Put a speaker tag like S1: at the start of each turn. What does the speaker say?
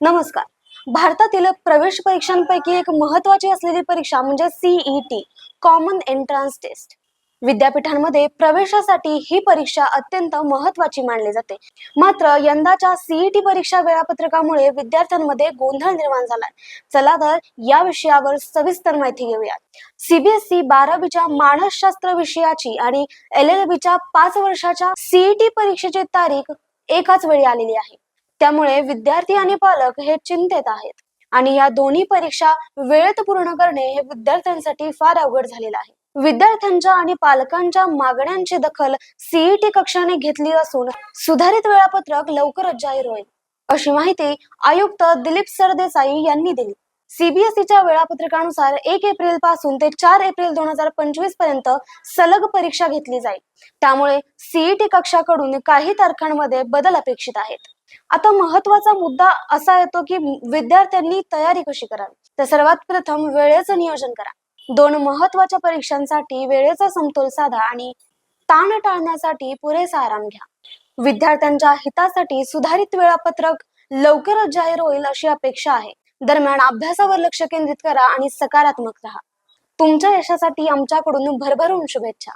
S1: नमस्कार. भारतातील प्रवेश परीक्षांपैकी एक महत्वाची असलेली परीक्षा म्हणजे सीईटी कॉमन एंट्रन्स टेस्ट विद्यापीठांमध्ये प्रवेशासाठी ही परीक्षा अत्यंत महत्वाची मानली जाते. मात्र यंदाच्या सीईटी परीक्षा वेळापत्रकामुळे विद्यार्थ्यांमध्ये गोंधळ निर्माण झालाय. चला तर या विषयावर सविस्तर माहिती घेऊया सीबीएसई बारावीच्या मानसशास्त्र विषयाची आणि एल एल बीच्या पाच वर्षाच्या सीईटी परीक्षेची तारीख एकाच वेळी आलेली आहे. त्यामुळे विद्यार्थी आणि पालक हे चिंतेत आहेत. आणि या दोन्ही परीक्षा वेळेत पूर्ण करणे हे विद्यार्थ्यांसाठी फार अवघड झालेलं आहे. विद्यार्थ्यांच्या आणि पालकांच्या मागण्यांची दखल सीईटी कक्षाने घेतली असून सुधारित वेळापत्रक लवकरच जाहीर होईल. अशी माहिती आयुक्त दिलीप सरदेसाई यांनी दिली. सीबीएसईच्या वेळापत्रकानुसार एक एप्रिलपासून ते चार एप्रिल दोन हजार पंचवीसपर्यंत सलग परीक्षा घेतली जाईल. त्यामुळे सीईटी कक्षाकडून काही तारखांमध्ये बदल अपेक्षित आहेत. आता महत्त्वाचा मुद्दा असा येतो की विद्यार्थ्यांनी तयारी कशी करावी? तर सर्वात प्रथम वेळेचं नियोजन करा. दोन महत्त्वाच्या परीक्षांसाठी वेळेचा समतोल साधा आणि ताण टाळण्यासाठी पुरेसा आराम घ्या. विद्यार्थ्यांच्या हितासाठी सुधारित वेळापत्रक लवकरच जाहीर होईल अशी अपेक्षा आहे. दरम्यान अभ्यासावर लक्ष केंद्रित करा आणि सकारात्मक राहा. तुमच्या यशासाठी आमच्याकडून भरभरून शुभेच्छा.